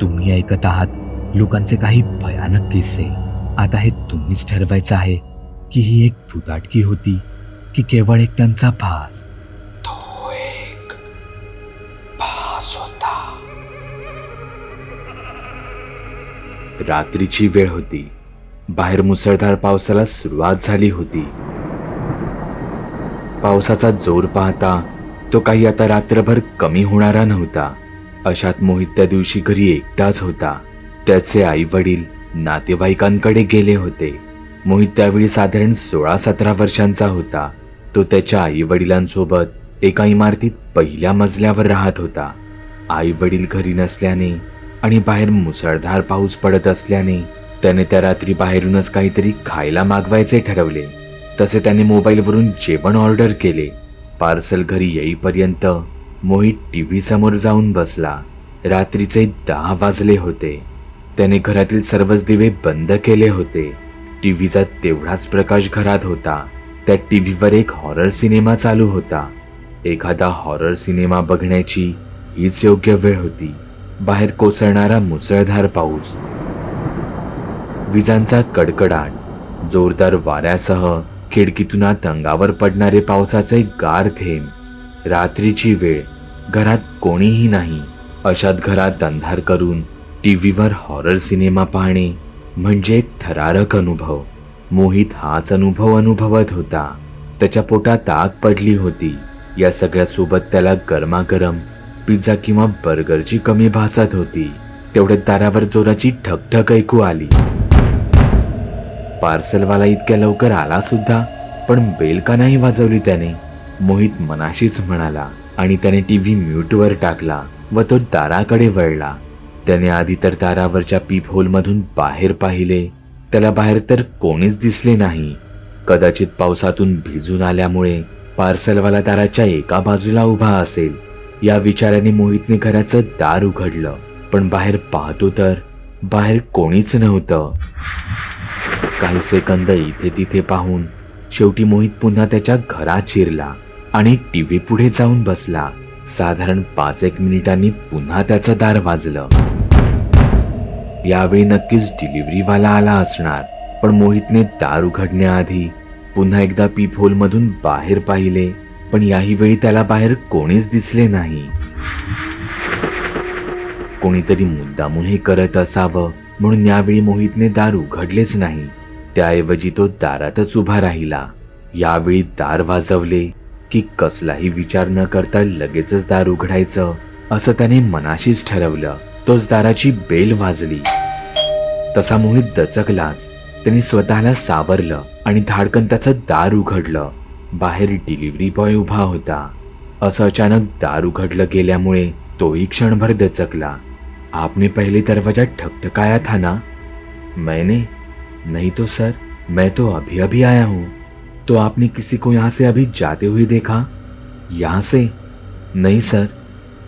तुम्ही ऐकत आहात लोकांचे काही भयानक किस्से. आता हे तुम्हीच ठरवायचं आहे की ही एक भुताटकी होती की केवळ एक त्यांचा भास. तो एक भास होता. रात्रीची वेळ होती. बाहेर मुसळधार पावसाला सुरुवात झाली होती. पावसाचा जोर पाहता तो काही आता रात्रभर कमी होणारा नव्हता. अशात मोहित त्या दिवशी घरी एकटाच होता. त्याचे आई वडील नातेवाईकांकडे गेले होते. मोहित त्यावेळी साधारण सोळा सतरा वर्षांचा होता. तो त्याच्या आई वडिलांसोबत एका इमारतीत पहिल्या मजल्यावर राहत होता. आई वडील घरी नसल्याने आणि बाहेर मुसळधार पाऊस पडत असल्याने त्याने त्या रात्री बाहेरूनच काहीतरी खायला मागवायचे ठरवले. तसे त्याने मोबाईलवरून जेवण ऑर्डर केले. पार्सल घरी येईपर्यंत मोहित टीव्ही समोर जाऊन बसला. रात्रीचे दहा वाजले होते. त्याने घरातील सर्वच दिवे बंद केले होते. टी व्हीचा तेवढाच प्रकाश घरात होता. त्या टी व्हीवर एक हॉरर सिनेमा चालू होता. एखादा हॉरर सिनेमा बघण्याची हीच योग्य वेळ होती. बाहेर कोसळणारा मुसळधार पाऊस. विजांचा कडकडाट जोरदार वाऱ्यासह खिडकीतून आत अंगावर पडणारे पावसाचे गार थेंब. रात्रीची वेळ. घरात कोणीही नाही. अशात घरात अंधार करून टीव्हीवर हॉरर सिनेमा पाहणे म्हणजे एक थरारक अनुभव. मोहित हाच अनुभव अनुभवत होता. त्याच्या पोटात आग पडली होती. या सगळ्यासोबत त्याला गरमागरम पिझ्झा किंवा बर्गरची कमी भासत होती. तेवढ्यात दारावर जोराची ठकठक ऐकू आली. पार्सलवाला इतक्या लवकर आला सुद्धा पण बेल का नाही वाजवली त्याने? मोहित मनाशीच म्हणाला आणि त्याने टी व्ही म्यूटवर टाकला व तो दाराकडे वळला. त्याने आधी तर दारावरच्या पीप होलमधून बाहेर पाहिले. त्याला बाहेर तर कोणीच दिसले नाही. कदाचित पावसातून भिजून आल्यामुळे पार्सलवाला दाराच्या एका बाजूला उभा असेल. या विचाराने मोहितने घराचं दार उघडलं पण बाहेर पाहतो तर बाहेर कोणीच नव्हतं. काही सेकंद इथे तिथे पाहून शेवटी मोहित पुन्हा त्याच्या घरात शिरला. आणि टीव्ही पुढे जाऊन बसला. साधारण पाच एक मिनिटांनी पुन्हा त्याचं दार वाजलं. यावेळी नक्कीच डिलिव्हरीवाला आला असणार पण मोहितने दार उघडण्याआधी पुन्हा एकदा पीप मधून बाहेर पाहिले पण याही वेळी त्याला बाहेर कोणीच दिसले नाही. कोणीतरी मुद्दामून हे करत असावं म्हणून यावेळी मोहितने दार उघडलेच नाही. त्याऐवजी तो दारातच उभा राहिला. यावेळी दार वाजवले की कसलाही विचार न करता लगेचच दार उघडायचं असं त्याने मनाशीच ठरवलं. तोच दाराची बेल वाजली. तसा मोहित दचकलाच. त्याने स्वतःला सावरलं आणि धाडकन त्याचं दार उघडलं. बाहेर डिलिव्हरी बॉय उभा होता. असं अचानक दार उघडलं गेल्यामुळे तोही क्षणभर दचकला. आपने पहले दरवाजा ठकठकाया था ना मैंने नहीं तो सर मैं तो अभी अभी आया हूँ. तो आपने किसी को यहाँ से अभी जाते हुए देखा? यहाँ से? नहीं, सर।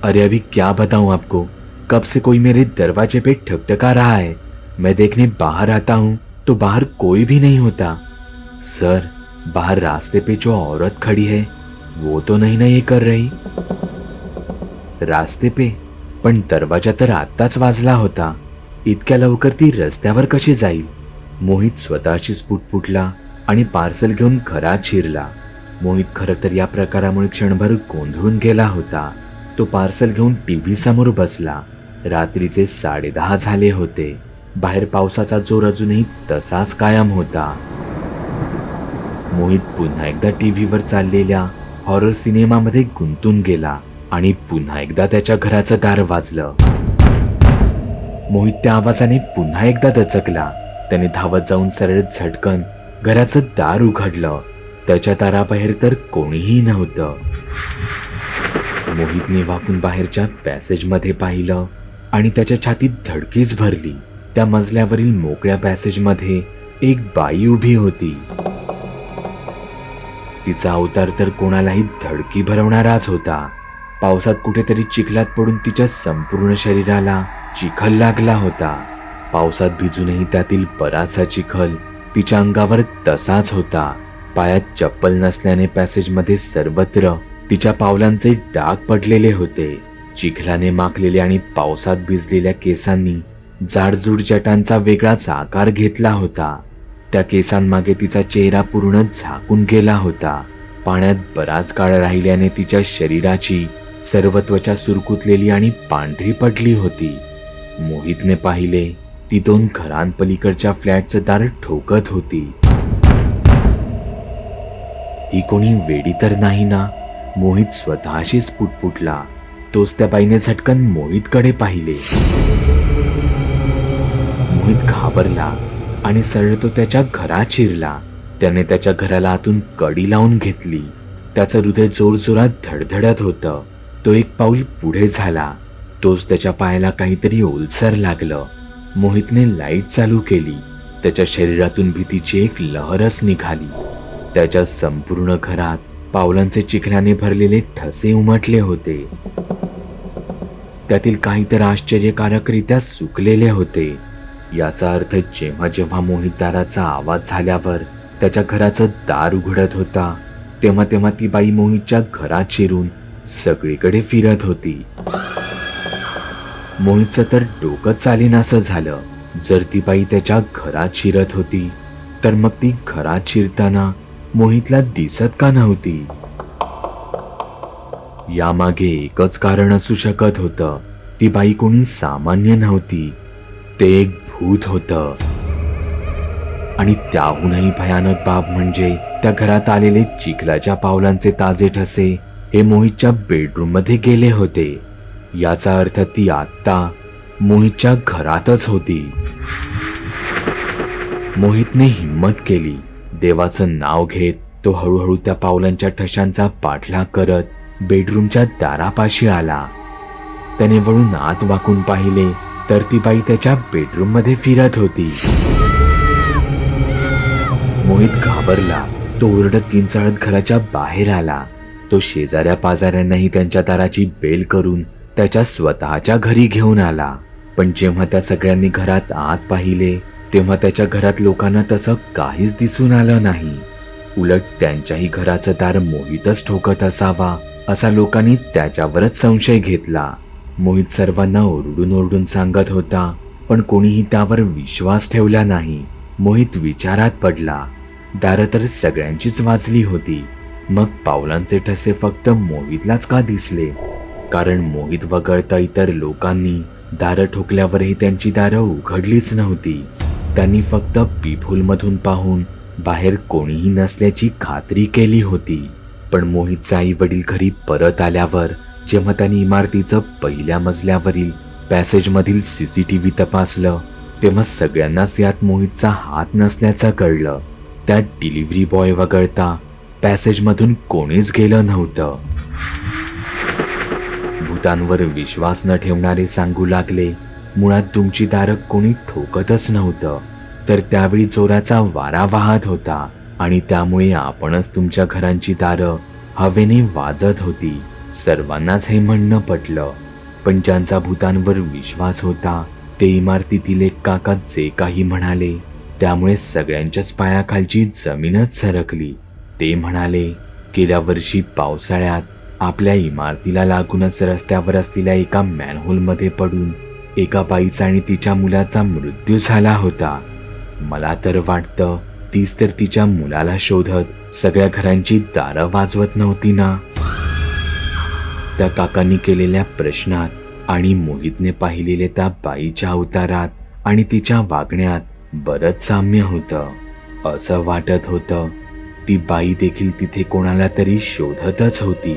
अरे, अभी क्या बताऊँ आपको? कब से कोई मेरे दरवाजे पे ठकठका रहा है? मैं देखने बाहर आता हूँ तो बाहर कोई भी नहीं होता। सर, बाहर रास्ते पे जो औरत खड़ी है, वो तो नहीं ना ये कर रही। रास्ते पे? पण दरवाज़ा तर आत्ताच वाजला होता। इतक्या लवकर ती रस्त्यावर कशी जाईल? मोहित स्वतःशीच पुटपुटला आणि पार्सल घेऊन घरात शिरला मोहित खरं तर या प्रकारामुळे क्षणभर गोंधळून गेला होता. तो पार्सल घेऊन टी व्ही समोर बसला. रात्रीचे साडेदहा झाले होते. बाहेर पावसाचा जोर अजूनही तसाच कायम होता. मोहित पुन्हा एकदा टी व्हीवर चाललेल्या हॉरर सिनेमामध्ये गुंतून गेला आणि पुन्हा एकदा त्याच्या घराचं दार वाजलं. मोहित त्या आवाजाने पुन्हा एकदा दचकला. त्याने धावत जाऊन सरळ झटकन घराचं दार उघडलं त्याच्या दाराबाहेर तर कोणीही नव्हतं. मोहितने वाकून बाहेरच्या पॅसेजमध्ये पाहिलं आणि त्याच्या छातीत धडकीच भरली. त्या मजल्यावरील मोकळ्या पॅसेजमध्ये एक बाई उभी होती. तिचा अवतार तर कोणालाही धडकी भरवणाराच होता. पावसात कुठेतरी चिखलात पडून तिच्या संपूर्ण शरीराला चिखल लागला होता. पावसात भिजूनही त्यातील बराचसा चिखल तिच्या अंगावर तसाच होता. पायात चप्पल नसल्याने पॅसेजमध्ये सर्वत्र तिच्या पावलांचे डाग पडलेले होते. चिखलाने माखलेल्या आणि पावसात भिजलेल्या केसांनी जाडजूड जटांचा वेगळाच आकार घेतला होता. त्या केसांमागे तिचा चेहरा पूर्ण झाकून गेला होता. पाण्यात बराच काळ राहिल्याने तिच्या शरीराची सर्व त्वचा सुरकुतलेली आणि पांढरी पडली होती. मोहितने पाहिले ती दोन घरांपलीकडच्या फ्लॅटचं दार ठोकत होती. ही कोणी वेडी तर नाही ना? मोहित स्वतःशीच पुटपुटला. तोच त्या बाईने झटकन मोहितकडे पाहिले. मोहित घाबरला आणि सरळ तो त्याच्या घरात शिरला. त्याने त्याच्या घराला आतून कडी लावून घेतली. त्याचं हृदय जोरजोरात धडधडत होतं. तो एक पाऊल पुढे झाला. तोच त्याच्या पायाला काहीतरी ओलसर लागलं. मोहितने लाइट चालू केली. त्याच्या शरीरातून भीतीची एक लहरच निघाली. त्याच्या संपूर्ण घरात पावलांचे चिखलाने भरलेले ठसे उमटले होते. त्यातील काही तर आश्चर्यकारकरित्या सुकलेले होते. याचा अर्थ जेव्हा जेव्हा मोहित दाराचा आवाज झाल्यावर त्याच्या घराचं दार उघडत होता तेव्हा तेव्हा ती बाई मोहितच्या घरात शिरून सगळीकडे फिरत होती. मोहितचं तर डोकं चालेनासं झालं. जर ती बाई त्याच्या घरात शिरत होती तर मग ती घरात शिरताना मोहितला दिसत का नव्हती? यामागे एकच कारण असू शकत होतं. ती बाई कोणी सामान्य नव्हती. ते एक भूत होतं. आणि त्याहूनही भयानक बाब म्हणजे त्या घरात आलेले चिखलाच्या पावलांचे ताजे ठसे हे मोहितच्या बेडरूममध्ये गेले होते. याचा अर्थ ती आत्ता मोहितच्या घरातच होती. मोहितने हिम्मत केली. देवाचं नाव घेत तो हळूहळू त्या पावलांच्या ठशांचा पाठलाग करत बेडरूमच्या दारापाशी आला. त्याने वळून आत वाकून पाहिले तर ती बाई त्याच्या बेडरूममध्ये फिरत होती. मोहित घाबरला. तो ओरडत किंचाळत घराच्या बाहेर आला. तो शेजाऱ्या पाजाऱ्यांनाही त्यांच्या दाराची बेल करून त्याच्या स्वतःच्या घरी घेऊन आला. पण जेव्हा त्या सगळ्यांनी घरात आत पाहिले तेव्हा त्याच्या घरात लोकांना तसं काहीच दिसून आलं नाही. उलट त्यांच्याही घराचं दार मोहितच ठोकत असावा असा लोकांनी त्याच्यावरच संशय घेतला. मोहित सर्वांना ओरडून ओरडून सांगत होता पण कोणीही त्यावर विश्वास ठेवला नाही. मोहित विचारात पडला. दारं तर सगळ्यांचीच वाजली होती. मग पावलांचे ठसे फक्त मोहितलाच का दिसले? कारण मोहित वगळता इतर लोकांनी दारं ठोकल्यावरही त्यांची दारं उघडलीच नव्हती. त्यांनी फक्त पिफूलमधून पाहून बाहेर कोणीही नसल्याची खात्री केली होती. पण मोहितचा आई वडील घरी परत आल्यावर जेव्हा त्यांनी इमारतीचं पहिल्या मजल्यावरील पॅसेजमधील सीसीटीव्ही तपासलं तेव्हा सगळ्यांनाच यात मोहितचा हात नसल्याचं कळलं. त्यात डिलिव्हरी बॉय वगळता पॅसेजमधून कोणीच गेलं नव्हतं. भूतांवर विश्वास न ठेवणारे सांगू लागले. मुळात तुमची दारं कोणी ठोकतच नव्हतं. तर त्यावेळी जोराचा वारा वाहत होता आणि त्यामुळे आपणच तुमच्या घरांची दारं हवेने वाजत होती. सर्वांनाच हे म्हणणं पटलं. पण ज्यांचा भूतांवर विश्वास होता ते इमारतीतील एक काका जे काही म्हणाले त्यामुळे सगळ्यांच्याच पायाखालची जमीनच सरकली. ते म्हणाले गेल्या वर्षी पावसाळ्यात आपल्या इमारतीला लागूनच रस्त्यावर असलेल्या एका मॅनहोलमध्ये पडून एका बाईचा आणि तिच्या मुलाचा मृत्यू झाला होता. मला तर वाटतं तीच तर तिच्या मुलाला शोधत सगळ्या घरांची दारं वाजवत नव्हती ना? त्या काकांनी केलेल्या प्रश्नात आणि मोहितने पाहिलेले त्या बाईच्या अवतारात आणि तिच्या वागण्यात बरंच साम्य होतं. असं वाटत होतं ती बाई देखील तिथे कोणाला तरी शोधतच होती.